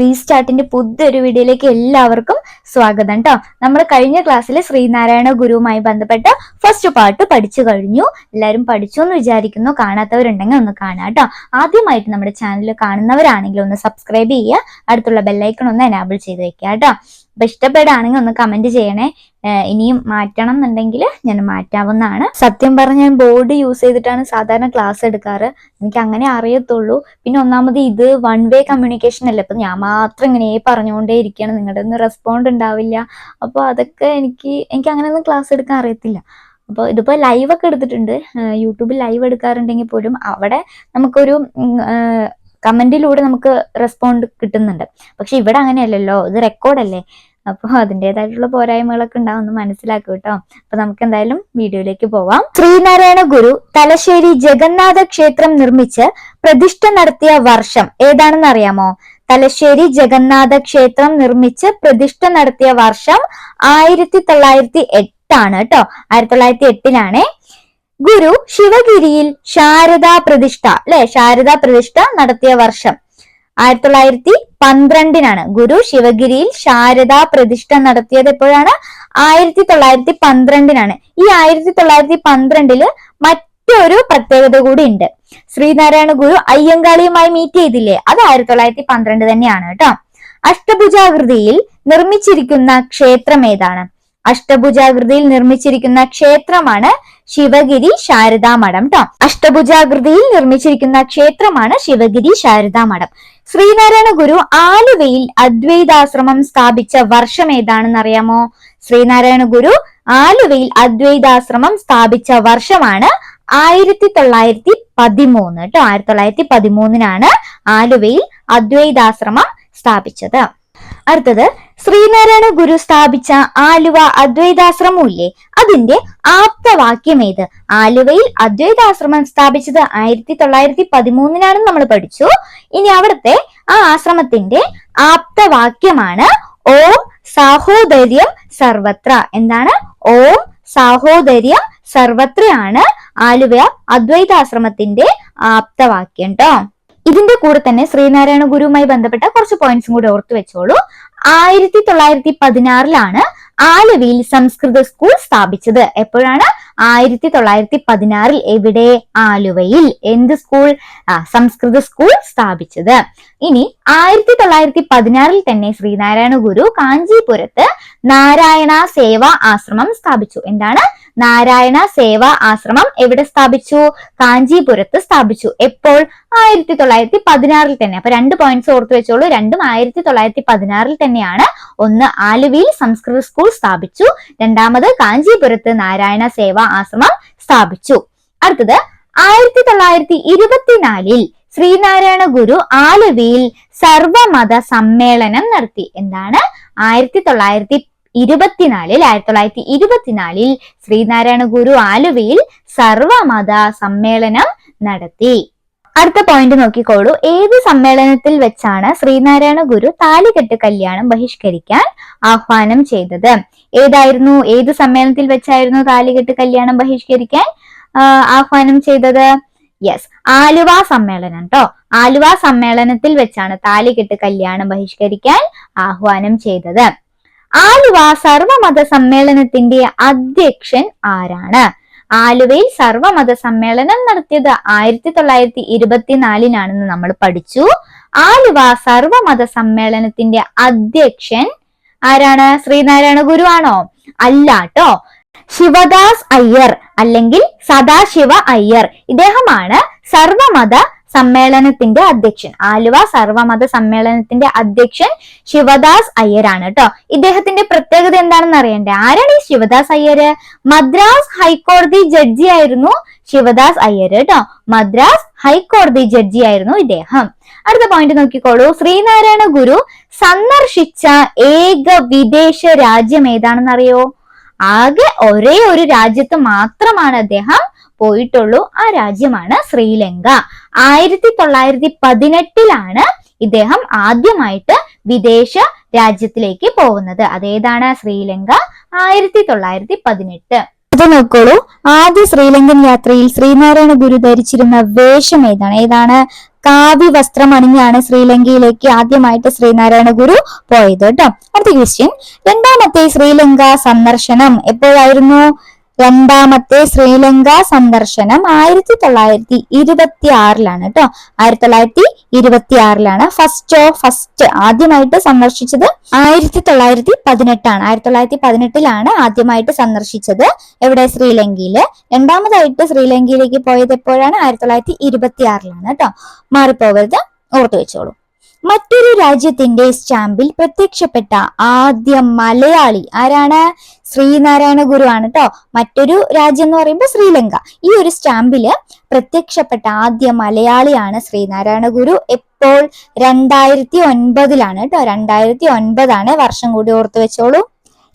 റീസ്റ്റാർട്ടിന്റെ പുതിയൊരു വീഡിയോയിലേക്ക് എല്ലാവർക്കും സ്വാഗതം കേട്ടോ നമ്മൾ കഴിഞ്ഞ ക്ലാസ്സിൽ ശ്രീനാരായണ ഗുരുവുമായി ബന്ധപ്പെട്ട ഫസ്റ്റ് പാർട്ട് പഠിച്ചു കഴിഞ്ഞു. എല്ലാവരും പഠിച്ചു എന്ന് വിചാരിക്കുന്നു. കാണാത്തവരുണ്ടെങ്കിൽ ഒന്ന് കാണാം കേട്ടോ ആദ്യമായിട്ട് നമ്മുടെ ചാനൽ കാണുന്നവരാണെങ്കിൽ ഒന്ന് സബ്സ്ക്രൈബ് ചെയ്യുക. അടുത്തുള്ള ബെല്ലൈക്കൺ ഒന്ന് എനാബിൾ ചെയ്ത് വെക്കുക കേട്ടോ അപ്പൊ ഇഷ്ടപ്പെടുകയാണെങ്കിൽ ഒന്ന് കമന്റ് ചെയ്യണേ. ഇനിയും മാറ്റണം എന്നുണ്ടെങ്കിൽ ഞാൻ മാറ്റാവുന്നതാണ്. സത്യം പറഞ്ഞ ഞാൻ ബോർഡ് യൂസ് ചെയ്തിട്ടാണ് സാധാരണ ക്ലാസ് എടുക്കാറ്. എനിക്ക് അങ്ങനെ അറിയത്തുള്ളൂ. പിന്നെ ഒന്നാമത് ഇത് വൺ വേ കമ്മ്യൂണിക്കേഷൻ അല്ലേ? അപ്പൊ ഞാൻ മാത്രം ഇങ്ങനെ പറഞ്ഞുകൊണ്ടേ ഇരിക്കുകയാണ്. നിങ്ങളുടെ ഒന്നും റെസ്പോണ്ട് ഉണ്ടാവില്ല. അപ്പോൾ അതൊക്കെ എനിക്ക് എനിക്ക് അങ്ങനെയൊന്നും ക്ലാസ് എടുക്കാൻ അറിയത്തില്ല. അപ്പോൾ ലൈവ് ഒക്കെ എടുത്തിട്ടുണ്ട്. യൂട്യൂബിൽ ലൈവ് എടുക്കാറുണ്ടെങ്കിൽ പോലും അവിടെ നമുക്കൊരു കമന്റിലൂടെ നമുക്ക് റെസ്പോണ്ട് കിട്ടുന്നുണ്ട്. പക്ഷെ ഇവിടെ അങ്ങനെയല്ലല്ലോ. ഇത് റെക്കോർഡല്ലേ അപ്പോൾ അതിന്റെതായിട്ടുള്ള പോരായ്മകളൊക്കെ ഉണ്ടാവും ഒന്ന് മനസ്സിലാക്കും കേട്ടോ. അപ്പൊ നമുക്ക് എന്തായാലും വീഡിയോയിലേക്ക് പോവാം. ശ്രീനാരായണ ഗുരു തലശ്ശേരി ജഗന്നാഥ ക്ഷേത്രം നിർമ്മിച്ച് പ്രതിഷ്ഠ നടത്തിയ വർഷം ഏതാണെന്ന് അറിയാമോ? തലശ്ശേരി ജഗന്നാഥ ക്ഷേത്രം നിർമ്മിച്ച് പ്രതിഷ്ഠ നടത്തിയ വർഷം ആയിരത്തി തൊള്ളായിരത്തി എട്ടാണ് കേട്ടോ. ആയിരത്തി തൊള്ളായിരത്തി എട്ടിലാണേ ഗുരു ശിവഗിരിയിൽ ശാരദാ പ്രതിഷ്ഠ അല്ലെ? ശാരദാ പ്രതിഷ്ഠ നടത്തിയ വർഷം. ആയിരത്തി തൊള്ളായിരത്തി പന്ത്രണ്ടിനാണ് ഗുരു ശിവഗിരിയിൽ ശാരദാ പ്രതിഷ്ഠ നടത്തിയത് എപ്പോഴാണ്? ആയിരത്തി തൊള്ളായിരത്തി പന്ത്രണ്ടിനാണ് ഈ ആയിരത്തി തൊള്ളായിരത്തി പന്ത്രണ്ടിൽ മറ്റൊരു പ്രത്യേകത കൂടി ഉണ്ട് ശ്രീനാരായണ ഗുരു അയ്യങ്കാളിയുമായി മീറ്റ് ചെയ്തില്ലേ? അത് ആയിരത്തി തൊള്ളായിരത്തി പന്ത്രണ്ട് തന്നെയാണ് കേട്ടോ. അഷ്ടഭുജാകൃതിയിൽ നിർമ്മിച്ചിരിക്കുന്ന ക്ഷേത്രം ഏതാണ്? അഷ്ടഭുജാകൃതിയിൽ നിർമ്മിച്ചിരിക്കുന്ന ക്ഷേത്രമാണ് ശിവഗിരി ശാരദാ മഠം കേട്ടോ അഷ്ടഭുജാകൃതിയിൽ നിർമ്മിച്ചിരിക്കുന്ന ക്ഷേത്രമാണ് ശിവഗിരി ശാരദാ മഠം. ശ്രീനാരായണ ഗുരു ആലുവയിൽ അദ്വൈതാശ്രമം സ്ഥാപിച്ച വർഷം ഏതാണെന്ന് അറിയാമോ? ശ്രീനാരായണ ഗുരു ആലുവയിൽ അദ്വൈതാശ്രമം സ്ഥാപിച്ച വർഷമാണ് ആയിരത്തി തൊള്ളായിരത്തി പതിമൂന്ന് കേട്ടോ ആയിരത്തി തൊള്ളായിരത്തി പതിമൂന്നിനാണ് ആലുവയിൽ അദ്വൈതാശ്രമം സ്ഥാപിച്ചത്. അടുത്തത് ശ്രീനാരായണ ഗുരു സ്ഥാപിച്ച ആലുവ അദ്വൈതാശ്രമം ഇല്ലേ അതിന്റെ ആപ്തവാക്യം ഏത്? ആലുവയിൽ അദ്വൈതാശ്രമം സ്ഥാപിച്ചത് ആയിരത്തി തൊള്ളായിരത്തി പതിമൂന്നിനാണെന്ന് നമ്മൾ പഠിച്ചു. ഇനി അവിടുത്തെ ആ ആശ്രമത്തിന്റെ ആപ്തവാക്യമാണ് ഓം സാഹോദര്യം സർവത്ര. എന്താണ്? ഓം സാഹോദര്യം സർവത്രയാണ് ആലുവ അദ്വൈതാശ്രമത്തിന്റെ ആപ്തവാക്യം ട്ടോ. ഇതിന്റെ കൂടെ തന്നെ ശ്രീനാരായണ ഗുരുവുമായി ബന്ധപ്പെട്ട കുറച്ച് പോയിന്റ്സും കൂടി ഓർത്തു വെച്ചോളൂ. ആയിരത്തി തൊള്ളായിരത്തി പതിനാറിലാണ് ആലുവയിൽ സംസ്കൃത സ്കൂൾ സ്ഥാപിച്ചത്. എപ്പോഴാണ്? ആയിരത്തി തൊള്ളായിരത്തി പതിനാറിൽ എവിടെ? ആലുവയിൽ. എന്ത് സ്കൂൾ സംസ്കൃത സ്കൂൾ സ്ഥാപിച്ചത്. ഇനി ആയിരത്തി തൊള്ളായിരത്തി പതിനാറിൽ തന്നെ ശ്രീനാരായണ ഗുരു കാഞ്ചീപുരത്ത് നാരായണ സേവാ ആശ്രമം സ്ഥാപിച്ചു. എന്താണ്? നാരായണ സേവാ ആശ്രമം എവിടെ സ്ഥാപിച്ചു? കാഞ്ചീപുരത്ത് സ്ഥാപിച്ചു. എപ്പോൾ? ആയിരത്തി തൊള്ളായിരത്തി പതിനാറിൽ തന്നെ. അപ്പൊ രണ്ട് പോയിന്റ്സ് ഓർത്ത് വെച്ചോളൂ. രണ്ടും ആയിരത്തി തൊള്ളായിരത്തി പതിനാറിൽ തന്നെയാണ്. ഒന്ന് ആലുവയിൽ സംസ്കൃത സ്കൂൾ സ്ഥാപിച്ചു. രണ്ടാമത് കാഞ്ചീപുരത്ത് നാരായണ സേവാ ആശ്രമം സ്ഥാപിച്ചു. അടുത്തത് ആയിരത്തി തൊള്ളായിരത്തി ഇരുപത്തിനാലിൽ ശ്രീനാരായണ ഗുരു ആലുവയിൽ സർവമത സമ്മേളനം നടത്തി. എന്താണ്? ആയിരത്തി തൊള്ളായിരത്തി ഇരുപത്തിനാലിൽ ആയിരത്തി തൊള്ളായിരത്തി ഇരുപത്തിനാലിൽ ശ്രീനാരായണ ഗുരു ആലുവയിൽ സർവമത സമ്മേളനം നടത്തി. അടുത്ത പോയിന്റ് നോക്കിക്കോളൂ. ഏത് സമ്മേളനത്തിൽ വെച്ചാണ് ശ്രീനാരായണ ഗുരു താലികെട്ട് കല്യാണം ബഹിഷ്കരിക്കാൻ ആഹ്വാനം ചെയ്തത്? ഏതായിരുന്നു? ഏത് സമ്മേളനത്തിൽ വെച്ചായിരുന്നു താലികെട്ട് കല്യാണം ബഹിഷ്കരിക്കാൻ ആഹ്വാനം ചെയ്തത്? യെസ് ആലുവ സമ്മേളനം കേട്ടോ ആലുവ സമ്മേളനത്തിൽ വെച്ചാണ് താലികെട്ട് കല്യാണം ബഹിഷ്കരിക്കാൻ ആഹ്വാനം ചെയ്തത്. ആലുവ സർവമത സമ്മേളനത്തിന്റെ അധ്യക്ഷൻ ആരാണ്? ആലുവയിൽ സർവമത സമ്മേളനം നടത്തിയത് ആയിരത്തി തൊള്ളായിരത്തി ഇരുപത്തിനാലിനാണെന്ന് നമ്മൾ പഠിച്ചു. ആലുവ സർവമത സമ്മേളനത്തിന്റെ അധ്യക്ഷൻ ആരാണ്? ശ്രീനാരായണ ഗുരു ആണോ? അല്ലാട്ടോ ശിവദാസ് അയ്യർ അല്ലെങ്കിൽ സദാശിവ അയ്യർ. ഇദ്ദേഹമാണ് സർവമത സമ്മേളനത്തിന്റെ അധ്യക്ഷൻ. ആലുവ സർവമത സമ്മേളനത്തിന്റെ അധ്യക്ഷൻ ശിവദാസ് അയ്യരാണ് കേട്ടോ ഇദ്ദേഹത്തിന്റെ പ്രത്യേകത എന്താണെന്ന് അറിയണ്ടേ? ആരാണ് ഈ ശിവദാസ് അയ്യര്? മദ്രാസ് ഹൈക്കോടതി ജഡ്ജി ആയിരുന്നു ശിവദാസ് അയ്യർ കേട്ടോ മദ്രാസ് ഹൈക്കോടതി ജഡ്ജി ആയിരുന്നു ഇദ്ദേഹം. അടുത്ത പോയിന്റ് നോക്കിക്കോളൂ. ശ്രീനാരായണ ഗുരു സന്ദർശിച്ച ഏക വിദേശ രാജ്യം ഏതാണെന്ന് അറിയോ? ആകെ ഒരേ ഒരു രാജ്യത്ത് മാത്രമാണ് അദ്ദേഹം പോയിട്ടുള്ളൂ. ആ രാജ്യമാണ് ശ്രീലങ്ക. ആയിരത്തി തൊള്ളായിരത്തി പതിനെട്ടിലാണ് ഇദ്ദേഹം ആദ്യമായിട്ട് വിദേശ രാജ്യത്തിലേക്ക് പോകുന്നത്. അതേതാണ് ശ്രീലങ്ക. ആയിരത്തി തൊള്ളായിരത്തി പതിനെട്ട് അത് നോക്കോളൂ. ആദ്യ ശ്രീലങ്കൻ യാത്രയിൽ ശ്രീനാരായണ ഗുരു ധരിച്ചിരുന്ന വേഷം ഏതാണ്? ഏതാണ്? കാവ്യ വസ്ത്രം അണിഞ്ഞാണ് ശ്രീലങ്കയിലേക്ക് ആദ്യമായിട്ട് ശ്രീനാരായണ ഗുരു പോയത് കേട്ടോ. അടുത്ത ക്വസ്റ്റ്യൻ രണ്ടാമത്തെ ശ്രീലങ്ക സന്ദർശനം എപ്പോഴായിരുന്നു? രണ്ടാമത്തെ ശ്രീലങ്ക സന്ദർശനം ആയിരത്തി തൊള്ളായിരത്തി ഇരുപത്തി ആറിലാണ് കേട്ടോ ആയിരത്തി തൊള്ളായിരത്തി ഇരുപത്തി ആറിലാണ് ഫസ്റ്റോ ഫസ്റ്റ് ആദ്യമായിട്ട് സന്ദർശിച്ചത്. ആയിരത്തി തൊള്ളായിരത്തി പതിനെട്ടാണ്. ആയിരത്തി തൊള്ളായിരത്തി പതിനെട്ടിലാണ് ആദ്യമായിട്ട് സന്ദർശിച്ചത് എവിടെ? ശ്രീലങ്കയിൽ. രണ്ടാമതായിട്ട് ശ്രീലങ്കയിലേക്ക് പോയത് എപ്പോഴാണ്? ആയിരത്തി തൊള്ളായിരത്തി ഇരുപത്തി ആറിലാണ് കേട്ടോ മാറിപ്പോകരുത്. ഓർത്തു വെച്ചോളൂ മറ്റൊരു രാജ്യത്തിന്റെ സ്റ്റാമ്പിൽ പ്രത്യക്ഷപ്പെട്ട ആദ്യ മലയാളി ആരാണ്? ശ്രീനാരായണ ഗുരു ആണ് കേട്ടോ മറ്റൊരു രാജ്യം എന്ന് പറയുമ്പോൾ ശ്രീലങ്ക. ഈ ഒരു സ്റ്റാമ്പിൽ പ്രത്യക്ഷപ്പെട്ട ആദ്യ മലയാളിയാണ് ശ്രീനാരായണ ഗുരു. എപ്പോൾ? രണ്ടായിരത്തി ഒൻപതിലാണ് കേട്ടോ രണ്ടായിരത്തി ഒൻപതാണ് വർഷം കൂടി ഓർത്തു വെച്ചോളൂ.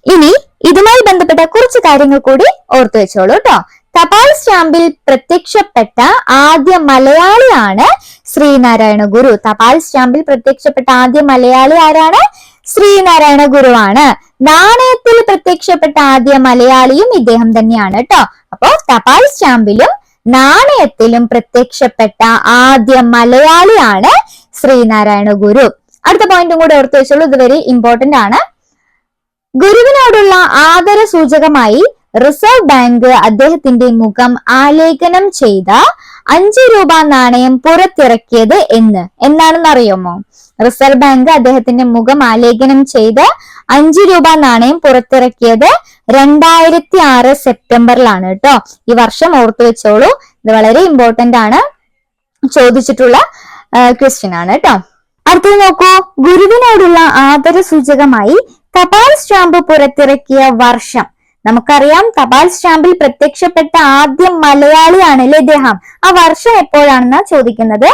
ഇനി ഇതുമായി ബന്ധപ്പെട്ട കുറച്ച് കാര്യങ്ങൾ കൂടി ഓർത്തു വെച്ചോളൂ കേട്ടോ തപാൽ സ്റ്റാമ്പിൽ പ്രത്യക്ഷപ്പെട്ട ആദ്യ മലയാളിയാണ് ശ്രീനാരായണ ഗുരു. തപാൽ സ്റ്റാമ്പിൽ പ്രത്യക്ഷപ്പെട്ട ആദ്യ മലയാളി ആരാണ്? ശ്രീനാരായണ ഗുരുവാണ്. നാണയത്തിൽ പ്രത്യക്ഷപ്പെട്ട ആദ്യ മലയാളിയും ഇദ്ദേഹം തന്നെയാണ് കേട്ടോ. അപ്പോ തപാൽ സ്റ്റാമ്പിലും നാണയത്തിലും പ്രത്യക്ഷപ്പെട്ട ആദ്യ മലയാളിയാണ് ശ്രീനാരായണ ഗുരു. അടുത്ത പോയിന്റും കൂടെ ഓർത്തു വെച്ചോളൂ. ഇതുവരെ വെരി ഇമ്പോർട്ടന്റ് ആണ്. ഗുരുവിനോടുള്ള ആദര സൂചകമായി റിസർവ് ബാങ്ക് അദ്ദേഹത്തിന്റെ മുഖം ആലേഖനം ചെയ്ത അഞ്ച് രൂപ നാണയം പുറത്തിറക്കിയത് എന്ന്. എന്നാണെന്ന് അറിയുമോ റിസർവ് ബാങ്ക് അദ്ദേഹത്തിന്റെ മുഖം ആലേഖനം ചെയ്ത് അഞ്ച് രൂപ നാണയം പുറത്തിറക്കിയത് രണ്ടായിരത്തി ആറ് സെപ്റ്റംബറിലാണ് കേട്ടോ. ഈ വർഷം ഓർത്തു വെച്ചോളൂ. ഇത് വളരെ ഇമ്പോർട്ടന്റ് ആണ്. ചോദിച്ചിട്ടുള്ള ക്വസ്റ്റ്യൻ ആണ് കേട്ടോ. അടുത്തത് നോക്കൂ. ഗുരുവിനോടുള്ള ആദര സൂചകമായി തപാൽ സ്റ്റാമ്പ് പുറത്തിറക്കിയ വർഷം നമുക്കറിയാം തപാൽ സ്റ്റാമ്പിൽ പ്രത്യക്ഷപ്പെട്ട ആദ്യ മലയാളിയാണ് അല്ലെ ഇദ്ദേഹം. ആ വർഷം എപ്പോഴാണെന്നാ ചോദിക്കുന്നത്?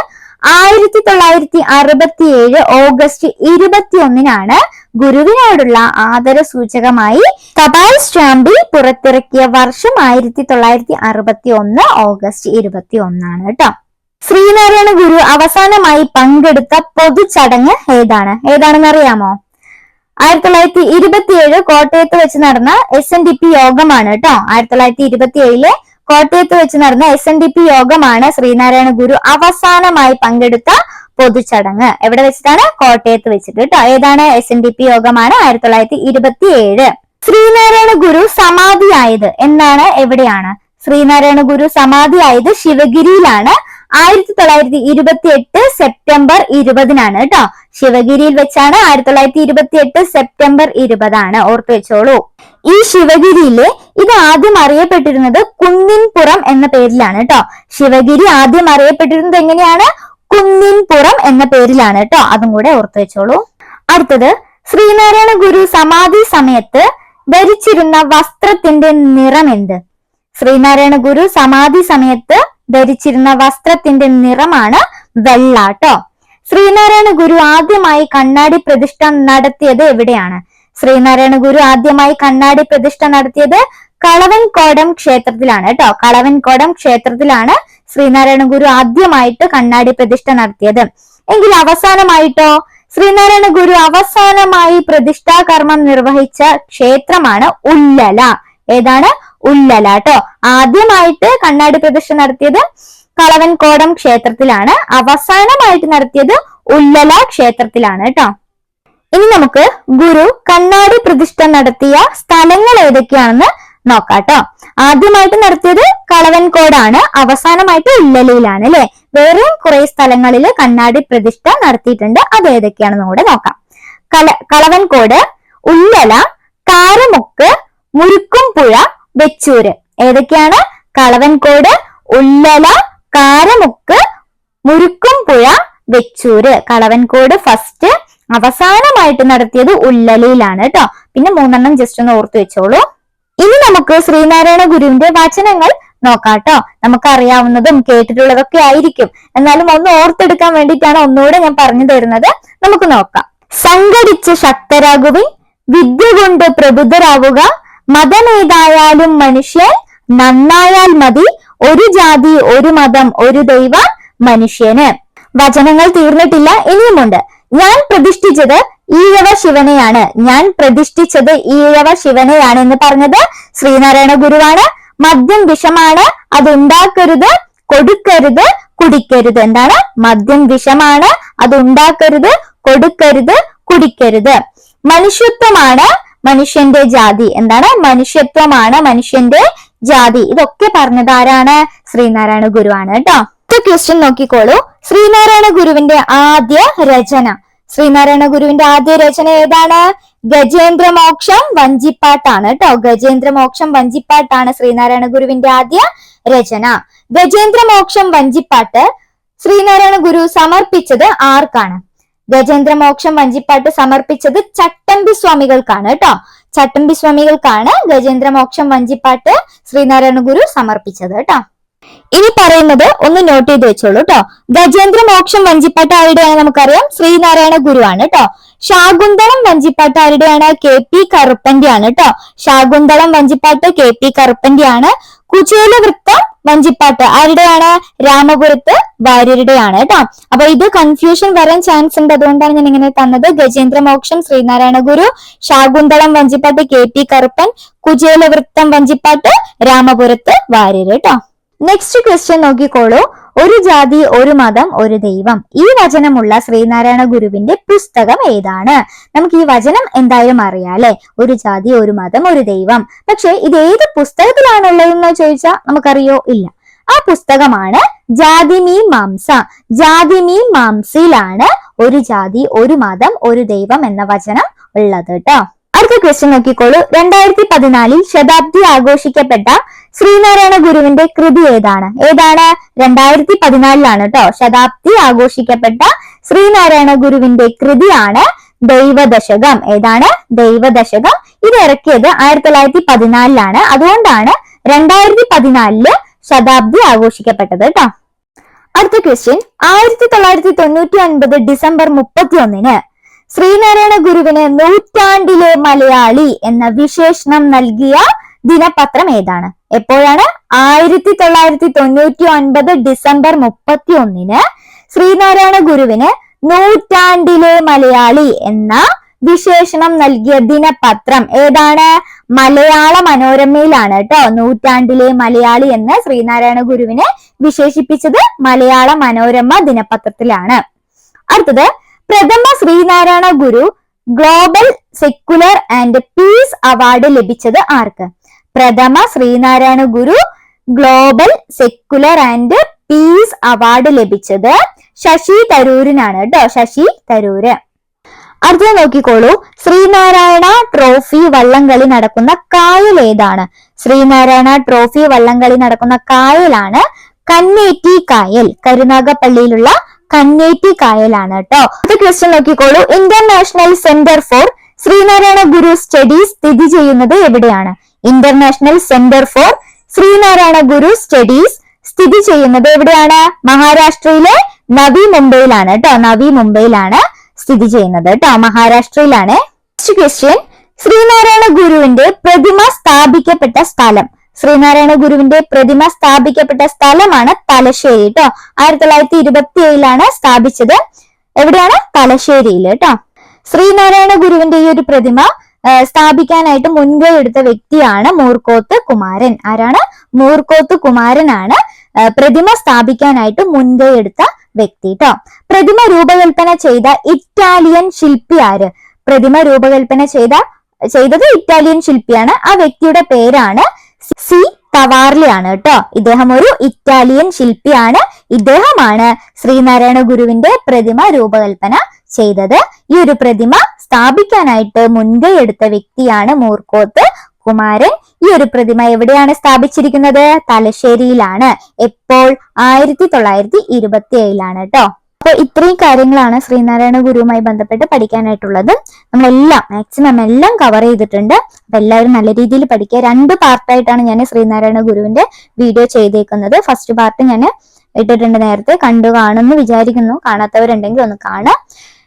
ആയിരത്തി തൊള്ളായിരത്തി അറുപത്തി ഏഴ് ഓഗസ്റ്റ് ഇരുപത്തി ഒന്നിനാണ് ഗുരുവിനോടുള്ള ആദര സൂചകമായി തപാൽ സ്റ്റാമ്പിൽ പുറത്തിറക്കിയ വർഷം ആയിരത്തി തൊള്ളായിരത്തി അറുപത്തി ഒന്ന് ഓഗസ്റ്റ് ഇരുപത്തി ഒന്നാണ് കേട്ടോ. ശ്രീനാരായണ ഗുരു അവസാനമായി പങ്കെടുത്ത പൊതുചടങ്ങ് ഏതാണ്? ഏതാണെന്ന് അറിയാമോ ആയിരത്തി തൊള്ളായിരത്തി ഇരുപത്തിയേഴ് കോട്ടയത്ത് വെച്ച് നടന്ന എസ് എൻ ഡി പി യോഗമാണ് കേട്ടോ. ആയിരത്തി തൊള്ളായിരത്തി ഇരുപത്തി ഏഴിലെ കോട്ടയത്ത് വെച്ച് നടന്ന എസ് എൻ ഡി പി യോഗമാണ് ശ്രീനാരായണ ഗുരു അവസാനമായി പങ്കെടുത്ത പൊതുചടങ്ങ്. എവിടെ വെച്ചിട്ടാണ്? കോട്ടയത്ത് വെച്ചിട്ട് കേട്ടോ. ഏതാണ് എസ് എൻ ഡി പി യോഗമാണ്? ആയിരത്തി തൊള്ളായിരത്തി ഇരുപത്തി ഏഴ് ശ്രീനാരായണ ഗുരു സമാധിയായത് എന്നാണ് എവിടെയാണ്? ശ്രീനാരായണ ഗുരു സമാധിയായത് ശിവഗിരിയിലാണ്. ആയിരത്തി തൊള്ളായിരത്തി ഇരുപത്തി എട്ട് സെപ്റ്റംബർ ഇരുപതിനാണ് കേട്ടോ ശിവഗിരിയിൽ വെച്ചാണ് ആയിരത്തി തൊള്ളായിരത്തി ഇരുപത്തി എട്ട് സെപ്റ്റംബർ ഇരുപതാണ്. ഓർത്തു വെച്ചോളൂ. ഈ ശിവഗിരിയിൽ ഇത് ആദ്യം അറിയപ്പെട്ടിരുന്നത് കുന്നിൻപുറം എന്ന പേരിലാണ് കേട്ടോ ശിവഗിരി ആദ്യം അറിയപ്പെട്ടിരുന്നത് എങ്ങനെയാണ്? കുന്നിൻപുറം എന്ന പേരിലാണ് കേട്ടോ അതും കൂടെ ഓർത്തു വെച്ചോളൂ. അടുത്തത് ശ്രീനാരായണ ഗുരു സമാധി സമയത്ത് ധരിച്ചിരുന്ന വസ്ത്രത്തിന്റെ നിറം എന്ത്? ശ്രീനാരായണ ഗുരു സമാധി സമയത്ത് ധരിച്ചിരുന്ന വസ്ത്രത്തിന്റെ നിറമാണ് വെള്ളാട്ടോ. ശ്രീനാരായണ ഗുരു ആദ്യമായി കണ്ണാടി പ്രതിഷ്ഠ നടത്തിയത് എവിടെയാണ്? ശ്രീനാരായണ ഗുരു ആദ്യമായി കണ്ണാടി പ്രതിഷ്ഠ നടത്തിയത് കളവൻകോടം ക്ഷേത്രത്തിലാണ് കേട്ടോ. കളവൻകോടം ക്ഷേത്രത്തിലാണ് ശ്രീനാരായണ ഗുരു ആദ്യമായിട്ട് കണ്ണാടി പ്രതിഷ്ഠ നടത്തിയത്. എങ്കിൽ അവസാനമായിട്ടോ? ശ്രീനാരായണ ഗുരു അവസാനമായി പ്രതിഷ്ഠാ കർമ്മം നിർവഹിച്ച ക്ഷേത്രമാണ് ഉല്ലല. ഏതാണ്? ഉല്ലല കേട്ടോ ആദ്യമായിട്ട് കണ്ണാടി പ്രദർശനം നടത്തിയത് കളവൻകോടം ക്ഷേത്രത്തിലാണ്. അവസാനമായിട്ട് നടത്തിയത് ഉല്ലല ക്ഷേത്രത്തിലാണ് കേട്ടോ ഇനി നമുക്ക് ഗുരു കണ്ണാടി പ്രതിഷ്ഠ നടത്തിയ സ്ഥലങ്ങൾ ഏതൊക്കെയാണെന്ന് നോക്കാട്ടോ ആദ്യമായിട്ട് നടത്തിയത് കളവൻകോടാണ് അവസാനമായിട്ട് ഉല്ലലയിലാണ് അല്ലെ വേറെയും കുറെ സ്ഥലങ്ങളിൽ കണ്ണാടി പ്രതിഷ്ഠ നടത്തിയിട്ടുണ്ട്. അത് ഏതൊക്കെയാണെന്ന് കൂടെ നോക്കാം. കല കളവൻകോട് ഉല്ലല കാരമുക്ക് മുരുക്കുംപുഴ വെച്ചൂര്. ഏതൊക്കെയാണ്? കളവൻകോട് ഉല്ലല കാരമുക്ക് മുരുക്കുംപുഴ വെച്ചൂര്. കളവൻകോട് ഫസ്റ്റ് അവസാനമായിട്ട് നടത്തിയത് ഉല്ലലയിലാണ് കേട്ടോ. പിന്നെ മൂന്നെണ്ണം ജസ്റ്റ് ഒന്ന് ഓർത്തു വെച്ചോളൂ. ഇനി നമുക്ക് ശ്രീനാരായണ ഗുരുവിന്റെ വചനങ്ങൾ നോക്കാട്ടോ നമുക്ക് അറിയാവുന്നതും കേട്ടിട്ടുള്ളതൊക്കെ ആയിരിക്കും. എന്നാലും ഒന്ന് ഓർത്തെടുക്കാൻ വേണ്ടിയിട്ടാണ് ഒന്നുകൂടെ ഞാൻ പറഞ്ഞു തരുന്നത്. നമുക്ക് നോക്കാം. സംഘടിച്ച് ശക്തരാകുവിൻ വിദ്യ കൊണ്ട് പ്രബുദ്ധരാവുക മതമേതായാലും മനുഷ്യൻ നന്നായാൽ മതി. ഒരു ജാതി ഒരു മതം ഒരു ദൈവം മനുഷ്യന്. വചനങ്ങൾ തീർന്നിട്ടില്ല ഇനിയുമുണ്ട്. ഞാൻ പ്രതിഷ്ഠിച്ചത് ഈഴവ ശിവനെയാണ്. ഞാൻ പ്രതിഷ്ഠിച്ചത് ഈഴവ ശിവനെയാണ് എന്ന് പറഞ്ഞത് ശ്രീനാരായണ ഗുരുവാണ്. മദ്യം വിഷമാണ് അത് ഉണ്ടാക്കരുത് കൊടുക്കരുത് കുടിക്കരുത്. എന്താണ്? മദ്യം വിഷമാണ് അത് ഉണ്ടാക്കരുത് കൊടുക്കരുത് കുടിക്കരുത്. മനുഷ്യത്വമാണ് മനുഷ്യന്റെ ജാതി. എന്താണ്? മനുഷ്യത്വമാണ് മനുഷ്യന്റെ ജാതി. ഇതൊക്കെ പറഞ്ഞത് ആരാണ്? ശ്രീനാരായണ ഗുരുവാണ് കേട്ടോ. ക്വസ്റ്റ്യൻ നോക്കിക്കോളൂ. ശ്രീനാരായണ ഗുരുവിന്റെ ആദ്യ രചന. ശ്രീനാരായണ ഗുരുവിന്റെ ആദ്യ രചന ഏതാണ്? ഗജേന്ദ്രമോക്ഷം വഞ്ചിപ്പാട്ടാണ് കേട്ടോ. ഗജേന്ദ്രമോക്ഷം വഞ്ചിപ്പാട്ടാണ് ശ്രീനാരായണ ഗുരുവിന്റെ ആദ്യ രചന. ഗജേന്ദ്രമോക്ഷം വഞ്ചിപ്പാട്ട് ശ്രീനാരായണ ഗുരു സമർപ്പിച്ചത് ആർക്കാണ്? ഗജേന്ദ്രമോക്ഷം വഞ്ചിപ്പാട്ട് സമർപ്പിച്ചത് ചട്ടമ്പി സ്വാമികൾക്കാണ് കേട്ടോ. ചട്ടമ്പി സ്വാമികൾക്കാണ് ഗജേന്ദ്രമോക്ഷം വഞ്ചിപ്പാട്ട് ശ്രീനാരായണ ഗുരു സമർപ്പിച്ചത് കേട്ടോ. ഇനി പറയുന്നത് ഒന്ന് നോട്ട് ചെയ്ത് വെച്ചോളൂ കേട്ടോ. ഗജേന്ദ്ര മോക്ഷം വഞ്ചിപ്പാട്ട് ആരുടെയാണ് നമുക്കറിയാം? ശ്രീനാരായണ ഗുരുവാണ് കേട്ടോ. ശാകുന്തളം വഞ്ചിപ്പാട്ട് ആരുടെയാണ്? കെ പി കറുപ്പന്റെ ആണ് കേട്ടോ. ശാകുന്തളം വഞ്ചിപ്പാട്ട് കെ പി കറുപ്പന്റെ ആണ് കുചേല വൃത്തം വഞ്ചിപ്പാട്ട് ആരുടെയാണ്? രാമപുരത്ത് വാര്യരുടെയാണ് കേട്ടോ അപ്പൊ ഇത് കൺഫ്യൂഷൻ വരാൻ ചാൻസ് ഉണ്ട്. അതുകൊണ്ടാണ് ഞാൻ ഇങ്ങനെ തന്നത്. ഗജേന്ദ്ര മോക്ഷം ശ്രീനാരായണ ഗുരു ശാകുന്തളം വഞ്ചിപ്പാട്ട് കെ പി കറുപ്പൻ കുചേല വൃത്തം വഞ്ചിപ്പാട്ട് രാമപുരത്ത് വാര്യര് കേട്ടോ നെക്സ്റ്റ് ക്വസ്റ്റ്യൻ നോക്കിക്കോളൂ. ഒരു ജാതി ഒരു മതം ഒരു ദൈവം. ഈ വചനമുള്ള ശ്രീനാരായണ ഗുരുവിന്റെ പുസ്തകം ഏതാണ്? നമുക്ക് ഈ വചനം എന്തായാലും അറിയാലേ? ഒരു ജാതി ഒരു മതം ഒരു ദൈവം. പക്ഷെ ഇത് ഏത് പുസ്തകത്തിലാണുള്ളതെന്ന് ചോദിച്ചാൽ നമുക്കറിയോ? ഇല്ല. ആ പുസ്തകമാണ് ജാതിമീ മാംസ. ജാതിമീ മാംസയിലാണ് ഒരു ജാതി ഒരു മതം ഒരു ദൈവം എന്ന വചനം ഉള്ളത് കേട്ടോ അടുത്ത ക്വസ്റ്റ്യൻ നോക്കിക്കോളൂ. രണ്ടായിരത്തി പതിനാലിൽ ശതാബ്ദി ആഘോഷിക്കപ്പെട്ട ശ്രീനാരായണ ഗുരുവിന്റെ കൃതി ഏതാണ്? ഏതാണ്? രണ്ടായിരത്തി പതിനാലിലാണ് കേട്ടോ ശതാബ്ദി ആഘോഷിക്കപ്പെട്ട ശ്രീനാരായണ ഗുരുവിന്റെ കൃതിയാണ് ദൈവദശകം. ഏതാണ്? ദൈവദശകം. ഇത് ഇറക്കിയത് ആയിരത്തി തൊള്ളായിരത്തി പതിനാലിലാണ് അതുകൊണ്ടാണ് രണ്ടായിരത്തി പതിനാലിൽ ശതാബ്ദി ആഘോഷിക്കപ്പെട്ടത് കേട്ടോ അടുത്ത ക്വസ്റ്റ്യൻ ആയിരത്തി തൊള്ളായിരത്തി തൊണ്ണൂറ്റി ഒൻപത് ഡിസംബർ മുപ്പത്തി ഒന്നിന് ശ്രീനാരായണ ഗുരുവിന് നൂറ്റാണ്ടിലെ മലയാളി എന്ന വിശേഷണം നൽകിയ ദിനപത്രം ഏതാണ്? എപ്പോഴാണ്? ആയിരത്തി തൊള്ളായിരത്തി തൊണ്ണൂറ്റി ഒൻപത് ഡിസംബർ മുപ്പത്തി ഒന്നിന് ശ്രീനാരായണ ഗുരുവിന് നൂറ്റാണ്ടിലെ മലയാളി എന്ന വിശേഷണം നൽകിയ ദിനപത്രം ഏതാണ്? മലയാള മനോരമയിലാണ് കേട്ടോ നൂറ്റാണ്ടിലെ മലയാളി എന്ന് ശ്രീനാരായണ ഗുരുവിനെ വിശേഷിപ്പിച്ചത് മലയാള മനോരമ ദിനപത്രത്തിലാണ്. അടുത്തത് പ്രഥമ Sree Narayana Guru global secular and peace award ലഭിച്ചത് ആർക്ക്? പ്രഥമ Sree Narayana Guru global secular and peace award ലഭിച്ചത് ശശി തരൂരിനാണ് കേട്ടോ ശശി തരൂര്. അടുത്തത് നോക്കിക്കോളൂ. ശ്രീനാരായണ ട്രോഫി വള്ളംകളി നടക്കുന്ന കായൽ ഏതാണ്? ശ്രീനാരായണ ട്രോഫി വള്ളംകളി നടക്കുന്ന കായലാണ് കന്നേറ്റി കായൽ കരുനാഗപ്പള്ളിയിലുള്ള കന്നേറ്റി കായലാണ് കേട്ടോ അത് ക്വസ്റ്റ്യൻ നോക്കിക്കോളൂ. International centre for Sree Narayana Guru studies സ്ഥിതി ചെയ്യുന്നത് എവിടെയാണ്? International centre for Sree Narayana Guru studies സ്ഥിതി ചെയ്യുന്നത് എവിടെയാണ്? മഹാരാഷ്ട്രയിലെ നവി മുംബൈയിലാണ് കേട്ടോ നവി മുംബൈയിലാണ് സ്ഥിതി ചെയ്യുന്നത് കേട്ടോ മഹാരാഷ്ട്രയിലാണ്. ക്വസ്റ്റ്യൻ ശ്രീനാരായണ ഗുരുവിന്റെ പ്രതിമ സ്ഥാപിക്കപ്പെട്ട സ്ഥലം. ശ്രീനാരായണ ഗുരുവിന്റെ പ്രതിമ സ്ഥാപിക്കപ്പെട്ട സ്ഥലമാണ് തലശ്ശേരി കേട്ടോ ആയിരത്തി തൊള്ളായിരത്തി ഇരുപത്തി ഏഴിലാണ് സ്ഥാപിച്ചത്. എവിടെയാണ്? തലശ്ശേരിയിൽ കേട്ടോ ശ്രീനാരായണ ഗുരുവിന്റെ ഈ ഒരു പ്രതിമ സ്ഥാപിക്കാനായിട്ട് മുൻകൈ എടുത്ത വ്യക്തിയാണ് മൂർക്കോത്ത് കുമാരൻ. ആരാണ്? മൂർക്കോത്ത് കുമാരനാണ് പ്രതിമ സ്ഥാപിക്കാനായിട്ട് മുൻകൈ എടുത്ത വ്യക്തി കേട്ടോ പ്രതിമ രൂപകൽപ്പന ചെയ്ത ഇറ്റാലിയൻ ശില്പി ആര്? പ്രതിമ രൂപകൽപ്പന ചെയ്ത ചെയ്തത് ഇറ്റാലിയൻ ശില്പിയാണ്. ആ വ്യക്തിയുടെ പേരാണ് സി തവാർലിയാണ് കേട്ടോ. ഇദ്ദേഹം ഒരു ഇറ്റാലിയൻ ശില്പിയാണ്. ഇദ്ദേഹമാണ് ശ്രീനാരായണ ഗുരുവിന്റെ പ്രതിമ രൂപകൽപ്പന ചെയ്തത്. ഈ ഒരു പ്രതിമ സ്ഥാപിക്കാനായിട്ട് മുൻകൈ എടുത്ത വ്യക്തിയാണ് മൂർക്കോത്ത് കുമാരൻ. ഈ ഒരു പ്രതിമ എവിടെയാണ് സ്ഥാപിച്ചിരിക്കുന്നത്? തലശ്ശേരിയിലാണ്. എപ്പോൾ? ആയിരത്തി തൊള്ളായിരത്തി ഇരുപത്തി ഏഴിലാണ് കേട്ടോ. അപ്പൊ ഇത്രയും കാര്യങ്ങളാണ് ശ്രീനാരായണ ഗുരുവുമായി ബന്ധപ്പെട്ട് പഠിക്കാനായിട്ടുള്ളത്. നമ്മളെല്ലാം മാക്സിമം എല്ലാം കവർ ചെയ്തിട്ടുണ്ട്. അപ്പൊ എല്ലാവരും നല്ല രീതിയിൽ പഠിക്കുക. രണ്ട് പാർട്ടായിട്ടാണ് ഞാൻ ശ്രീനാരായണ ഗുരുവിന്റെ വീഡിയോ ചെയ്തേക്കുന്നത്. ഫസ്റ്റ് പാർട്ട് ഞാൻ ഇട്ടിട്ടുണ്ട് നേരത്തെ. കണ്ടു കാണുമെന്ന് വിചാരിക്കുന്നു. കാണാത്തവരുണ്ടെങ്കിൽ ഒന്ന് കാണാം.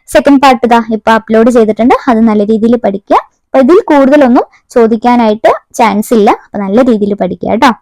സെക്കൻഡ് പാർട്ട് ഇതാ ഇപ്പൊ അപ്ലോഡ് ചെയ്തിട്ടുണ്ട്. അത് നല്ല രീതിയിൽ പഠിക്കുക. അപ്പൊ ഇതിൽ കൂടുതലൊന്നും ചോദിക്കാനായിട്ട് ചാൻസ് ഇല്ല. അപ്പൊ നല്ല രീതിയിൽ പഠിക്കുക കേട്ടോ.